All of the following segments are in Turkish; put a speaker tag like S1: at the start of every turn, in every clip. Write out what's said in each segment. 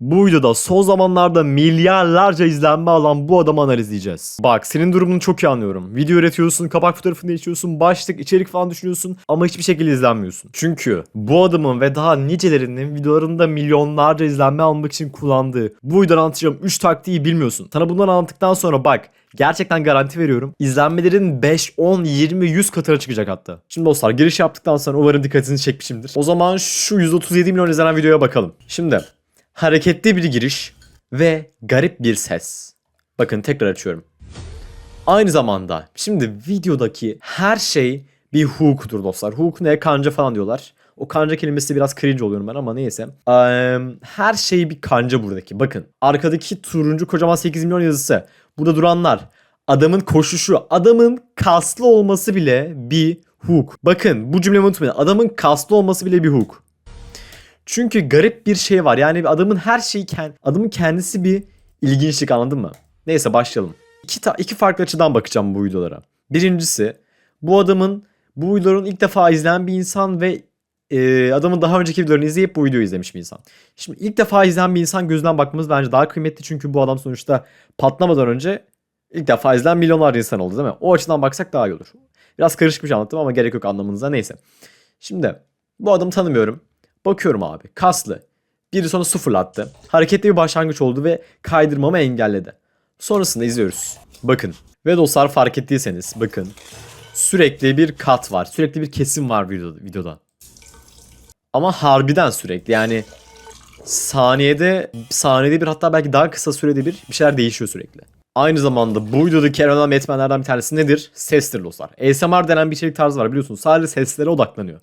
S1: Bu videoda son zamanlarda milyarlarca izlenme alan bu adamı analizleyeceğiz. Bak senin durumunu çok iyi anlıyorum. Video üretiyorsun, kapak fotoğrafını değiştiriyorsun, başlık, içerik falan düşünüyorsun ama hiçbir şekilde izlenmiyorsun. Çünkü bu adamın ve daha nicelerinin videolarında milyonlarca izlenme almak için kullandığı bu videoda anlatacağım 3 taktiği bilmiyorsun. Sana bunları anlattıktan sonra bak gerçekten garanti veriyorum. İzlenmelerin 5, 10, 20, 100 katına çıkacak hatta. Şimdi dostlar giriş yaptıktan sonra umarım dikkatinizi çekmişimdir. O zaman şu 137 milyon izlenen videoya bakalım. Şimdi hareketli bir giriş ve garip bir ses. Bakın tekrar açıyorum. Aynı zamanda şimdi videodaki her şey bir hook'tur dostlar. Hook ne? Kanca falan diyorlar. O kanca kelimesi biraz cringe oluyorum ben ama neyse. Eee, her şey bir kanca buradaki. Bakın arkadaki turuncu kocaman 8 milyon yazısı. Burada duranlar. Adamın koşuşu. Adamın kaslı olması bile bir hook. Bakın bu cümlemi unutmayın. Adamın kaslı olması bile bir hook. Çünkü garip bir şey var. Yani adamın her şeyi kend- adamın kendisi bir ilginçlik anladın mı? Neyse başlayalım. İki, ta- iki farklı açıdan bakacağım bu videolara. Birincisi bu adamın bu videoların ilk defa izleyen bir insan ve e, adamın daha önceki videolarını izleyip bu videoyu izlemiş bir insan. Şimdi ilk defa izleyen bir insan gözünden bakmamız bence daha kıymetli çünkü bu adam sonuçta patlamadan önce ilk defa izleyen milyonlarca insan oldu değil mi? O açıdan baksak daha iyi olur. Biraz karışık bir şey anlattım ama gerek yok anlamınıza neyse. Şimdi bu adamı tanımıyorum. Bakıyorum abi kaslı. Biri sonra su fırlattı. Hareketli bir başlangıç oldu ve kaydırmamı engelledi. Sonrasında izliyoruz. Bakın. Ve dostlar fark ettiyseniz bakın. Sürekli bir kat var. Sürekli bir kesim var videoda. Ama harbiden sürekli yani saniyede saniyede bir hatta belki daha kısa sürede bir bir şeyler değişiyor sürekli. Aynı zamanda bu videodaki en önemli etmenlerden bir tanesi nedir? Sestir dostlar. ASMR denen bir içerik tarzı var biliyorsunuz. Sadece seslere odaklanıyor.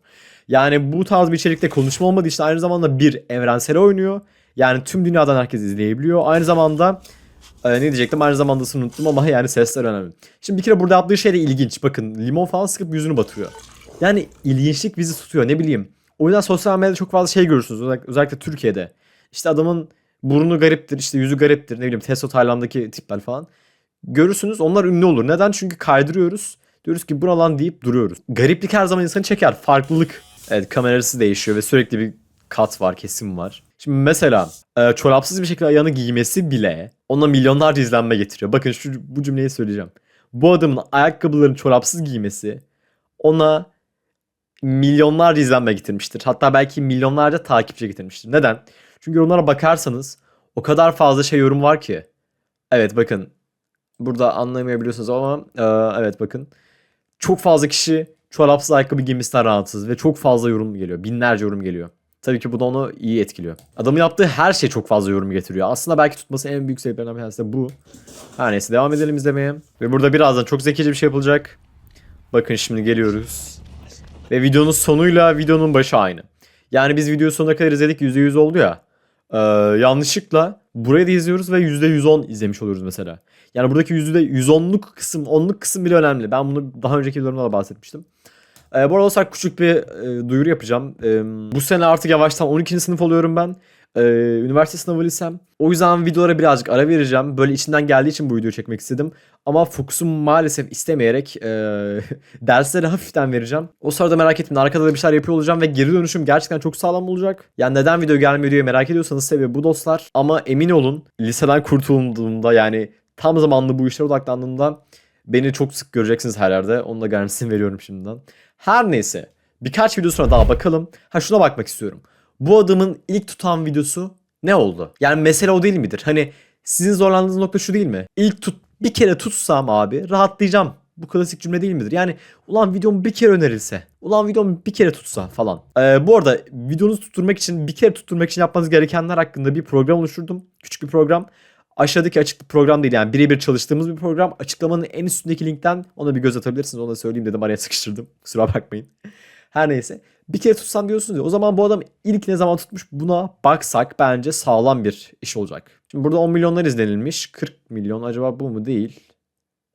S1: Yani bu tarz bir içerikte konuşma olmadığı için aynı zamanda bir evrensel oynuyor. Yani tüm dünyadan herkes izleyebiliyor. Aynı zamanda e, ne diyecektim aynı zamanda unuttum ama yani sesler önemli. Şimdi bir kere burada yaptığı şey de ilginç. Bakın limon falan sıkıp yüzünü batırıyor. Yani ilginçlik bizi tutuyor ne bileyim. O yüzden sosyal medyada çok fazla şey görürsünüz. Özellikle Türkiye'de. İşte adamın burnu gariptir, işte yüzü gariptir. Ne bileyim Testo Tayland'daki tipler falan. Görürsünüz onlar ünlü olur. Neden? Çünkü kaydırıyoruz. Diyoruz ki buna lan deyip duruyoruz. Gariplik her zaman insanı çeker. Farklılık. Evet kamerası değişiyor ve sürekli bir kat var, kesim var. Şimdi mesela e, çorapsız bir şekilde ayağını giymesi bile ona milyonlarca izlenme getiriyor. Bakın şu bu cümleyi söyleyeceğim. Bu adamın ayakkabılarını çorapsız giymesi ona milyonlarca izlenme getirmiştir. Hatta belki milyonlarca takipçi getirmiştir. Neden? Çünkü yorumlara bakarsanız o kadar fazla şey yorum var ki. Evet bakın. Burada anlamayabiliyorsunuz ama e, evet bakın. Çok fazla kişi çorapsız ayakkabı giymesinden rahatsız ve çok fazla yorum geliyor. Binlerce yorum geliyor. Tabii ki bu da onu iyi etkiliyor. Adamın yaptığı her şey çok fazla yorum getiriyor. Aslında belki tutması en büyük sebeplerinden bir tanesi de bu. Her neyse devam edelim izlemeye. Ve burada birazdan çok zekice bir şey yapılacak. Bakın şimdi geliyoruz. Ve videonun sonuyla videonun başı aynı. Yani biz videoyu sonuna kadar izledik %100 oldu ya. Ee, yanlışlıkla burayı da izliyoruz ve %110 izlemiş oluyoruz mesela. Yani buradaki %110'luk kısım, 10'luk kısım bile önemli. Ben bunu daha önceki videolarımda da bahsetmiştim. Ee, bu arada küçük bir e, duyuru yapacağım. Ee, bu sene artık yavaştan 12. sınıf oluyorum ben. Ee, üniversite sınavı lisem. O yüzden videolara birazcık ara vereceğim. Böyle içinden geldiği için bu videoyu çekmek istedim. Ama fokusum maalesef istemeyerek e, derslere hafiften vereceğim. O sırada merak etmeyin arkada da bir şeyler yapıyor olacağım ve geri dönüşüm gerçekten çok sağlam olacak. Yani neden video gelmiyor diye merak ediyorsanız sebebi bu dostlar. Ama emin olun liseden kurtulduğumda yani tam zamanlı bu işlere odaklandığımda beni çok sık göreceksiniz her yerde. Onun da garantisini veriyorum şimdiden. Her neyse birkaç video sonra daha bakalım. Ha şuna bakmak istiyorum. Bu adamın ilk tutan videosu ne oldu? Yani mesele o değil midir? Hani sizin zorlandığınız nokta şu değil mi? İlk tut bir kere tutsam abi rahatlayacağım. Bu klasik cümle değil midir? Yani ulan videom bir kere önerilse. Ulan videom bir kere tutsa falan. Ee, bu arada videonuzu tutturmak için bir kere tutturmak için yapmanız gerekenler hakkında bir program oluşturdum. Küçük bir program. Aşağıdaki açık program değil yani birebir çalıştığımız bir program. Açıklamanın en üstündeki linkten ona bir göz atabilirsiniz. Onu da söyleyeyim dedim araya sıkıştırdım. Kusura bakmayın. Her neyse. Bir kere tutsan diyorsunuz ya. O zaman bu adam ilk ne zaman tutmuş buna baksak bence sağlam bir iş olacak. Şimdi burada 10 milyonlar izlenilmiş. 40 milyon acaba bu mu değil.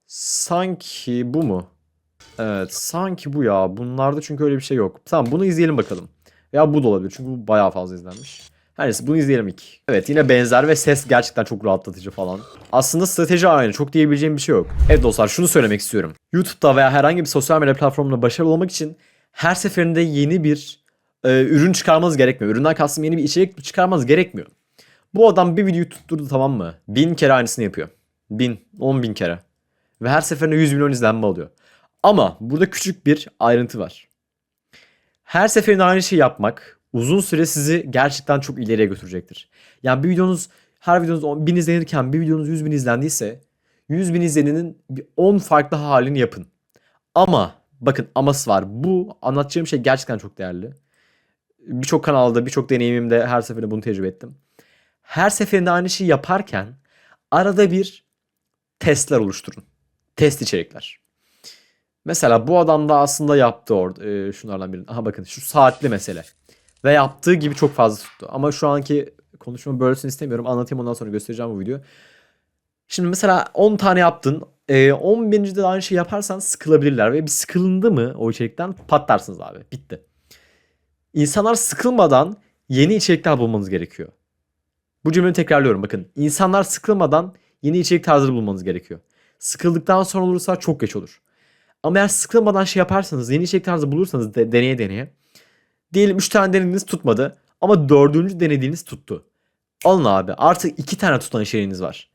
S1: Sanki bu mu? Evet sanki bu ya. Bunlarda çünkü öyle bir şey yok. Tamam bunu izleyelim bakalım. Ya bu da olabilir çünkü bu bayağı fazla izlenmiş. Her neyse bunu izleyelim ilk. Evet yine benzer ve ses gerçekten çok rahatlatıcı falan. Aslında strateji aynı. Çok diyebileceğim bir şey yok. Evet dostlar şunu söylemek istiyorum. YouTube'da veya herhangi bir sosyal medya platformunda başarılı olmak için her seferinde yeni bir e, ürün çıkarmanız gerekmiyor. Üründen kastım yeni bir içerik çıkarmanız gerekmiyor. Bu adam bir videoyu tutturdu tamam mı? Bin kere aynısını yapıyor. Bin, on bin kere. Ve her seferinde 100 milyon izlenme alıyor. Ama burada küçük bir ayrıntı var. Her seferinde aynı şeyi yapmak uzun süre sizi gerçekten çok ileriye götürecektir. Yani bir videonuz her videonuz 10 bin izlenirken bir videonuz 100 bin izlendiyse 100 bin izlenenin bir 10 farklı halini yapın. Ama bakın aması var. Bu anlatacağım şey gerçekten çok değerli. Birçok kanalda, birçok deneyimimde her seferinde bunu tecrübe ettim. Her seferinde aynı şeyi yaparken arada bir testler oluşturun. Test içerikler. Mesela bu adam da aslında yaptı orada e, şunlardan birini. Aha bakın şu saatli mesele. Ve yaptığı gibi çok fazla tuttu. Ama şu anki konuşma bölsün istemiyorum. Anlatayım ondan sonra göstereceğim bu videoyu. Şimdi mesela 10 tane yaptın. E, 11. de aynı şeyi yaparsan sıkılabilirler. Ve bir sıkılındı mı o içerikten patlarsınız abi. Bitti. İnsanlar sıkılmadan yeni içerikler bulmanız gerekiyor. Bu cümleyi tekrarlıyorum bakın. İnsanlar sıkılmadan yeni içerik tarzları bulmanız gerekiyor. Sıkıldıktan sonra olursa çok geç olur. Ama eğer sıkılmadan şey yaparsanız, yeni içerik tarzı bulursanız de, deneye deneye. Diyelim 3 tane denediğiniz tutmadı ama dördüncü denediğiniz tuttu. Alın abi artık 2 tane tutan içeriğiniz var.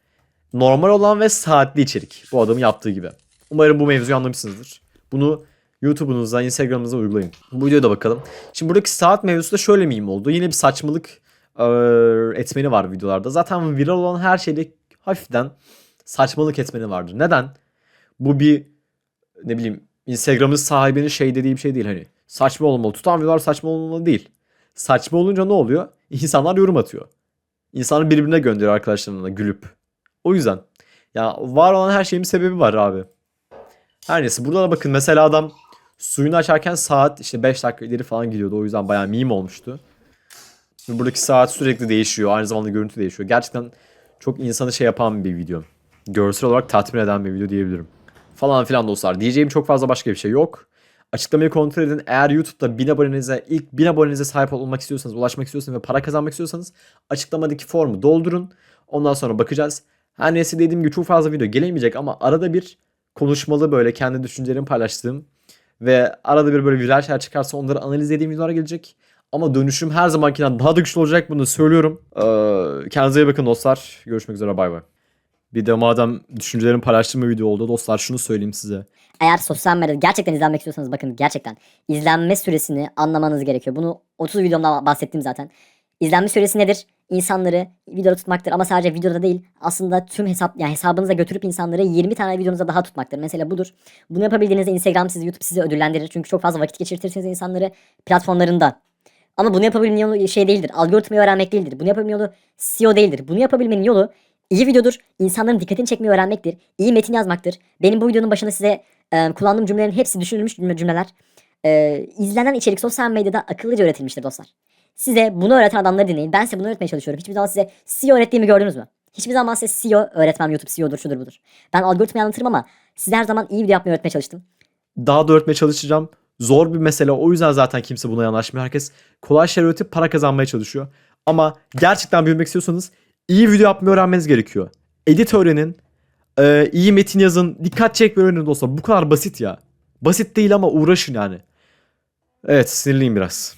S1: Normal olan ve saatli içerik. Bu adamın yaptığı gibi. Umarım bu mevzuyu anlamışsınızdır. Bunu YouTube'unuzda, Instagram'ınızda uygulayın. Bu videoya da bakalım. Şimdi buradaki saat mevzusu da şöyle miyim oldu. Yine bir saçmalık eee, etmeni var videolarda. Zaten viral olan her şeyde hafiften saçmalık etmeni vardır. Neden? Bu bir ne bileyim Instagram'ın sahibinin şey dediği bir şey değil hani. Saçma olmalı. Tutan videolar saçma olmalı değil. Saçma olunca ne oluyor? İnsanlar yorum atıyor. İnsanlar birbirine gönderiyor arkadaşlarına gülüp. O yüzden. Ya var olan her şeyin bir sebebi var abi. Her neyse burada da bakın mesela adam suyunu açarken saat işte 5 dakika ileri falan gidiyordu. O yüzden bayağı meme olmuştu. Ve buradaki saat sürekli değişiyor. Aynı zamanda görüntü değişiyor. Gerçekten çok insanı şey yapan bir video. Görsel olarak tatmin eden bir video diyebilirim. Falan filan dostlar. Diyeceğim çok fazla başka bir şey yok. Açıklamayı kontrol edin. Eğer YouTube'da 1000 abonenize, ilk 1000 abonenize sahip olmak istiyorsanız, ulaşmak istiyorsanız ve para kazanmak istiyorsanız açıklamadaki formu doldurun. Ondan sonra bakacağız. Her neyse dediğim gibi çok fazla video gelemeyecek ama arada bir konuşmalı böyle kendi düşüncelerimi paylaştığım ve arada bir böyle viral şeyler çıkarsa onları analiz ettiğim videolar gelecek. Ama dönüşüm her zamankinden daha da güçlü olacak bunu söylüyorum. Ee, kendinize iyi bakın dostlar. Görüşmek üzere bay bay. Bir de madem düşüncelerimi paylaştığım video oldu dostlar şunu söyleyeyim size.
S2: Eğer sosyal medyada gerçekten izlenmek istiyorsanız bakın gerçekten izlenme süresini anlamanız gerekiyor. Bunu 30 videomda bahsettim zaten. İzlenme süresi nedir? İnsanları videoda tutmaktır ama sadece videoda değil aslında tüm hesap yani hesabınıza götürüp insanları 20 tane videonuza daha tutmaktır. Mesela budur. Bunu yapabildiğinizde Instagram sizi YouTube sizi ödüllendirir. Çünkü çok fazla vakit geçirtirsiniz insanları platformlarında. Ama bunu yapabilmenin yolu şey değildir. Algoritmayı öğrenmek değildir. Bunu yapabilmenin yolu SEO değildir. Bunu yapabilmenin yolu iyi videodur. insanların dikkatini çekmeyi öğrenmektir. iyi metin yazmaktır. Benim bu videonun başında size e, kullandığım cümlelerin hepsi düşünülmüş cümle, cümleler. E, izlenen içerik sosyal medyada akıllıca üretilmiştir dostlar. Size bunu öğreten adamları dinleyin. Ben size bunu öğretmeye çalışıyorum. Hiçbir zaman size SEO öğrettiğimi gördünüz mü? Hiçbir zaman size SEO öğretmem. YouTube SEO'dur, şudur budur. Ben algoritmayı anlatırım ama size her zaman iyi video yapmayı öğretmeye çalıştım.
S1: Daha da öğretmeye çalışacağım. Zor bir mesele o yüzden zaten kimse buna yanaşmıyor. Herkes kolay şeyler öğretip para kazanmaya çalışıyor. Ama gerçekten büyümek istiyorsanız iyi video yapmayı öğrenmeniz gerekiyor. Edit öğrenin. e, iyi metin yazın. Dikkat çekmeyi öğrenin dostlar. Bu kadar basit ya. Basit değil ama uğraşın yani. Evet sinirliyim biraz.